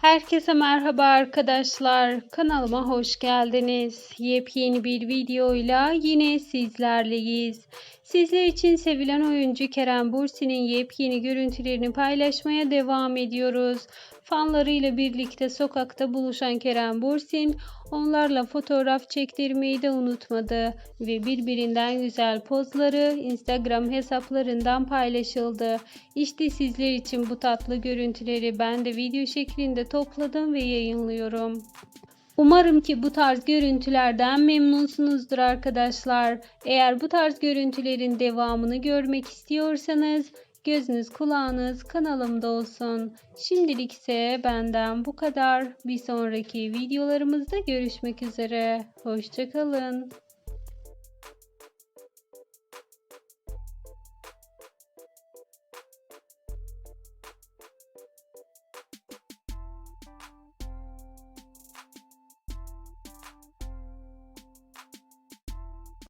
Herkese merhaba arkadaşlar. Kanalıma hoş geldiniz. Yepyeni bir videoyla yine sizlerleyiz. Sizler için sevilen oyuncu Kerem Bürsin'in yepyeni görüntülerini paylaşmaya devam ediyoruz. Fanlarıyla birlikte sokakta buluşan Kerem Bürsin onlarla fotoğraf çektirmeyi de unutmadı ve birbirinden güzel pozları Instagram hesaplarından paylaşıldı. İşte sizler için bu tatlı görüntüleri ben de video şeklinde topladım ve yayınlıyorum. Umarım ki bu tarz görüntülerden memnunsunuzdur arkadaşlar. Eğer bu tarz görüntülerin devamını görmek istiyorsanız gözünüz kulağınız kanalımda olsun. Şimdilik ise benden bu kadar. Bir sonraki videolarımızda görüşmek üzere. Hoşçakalın.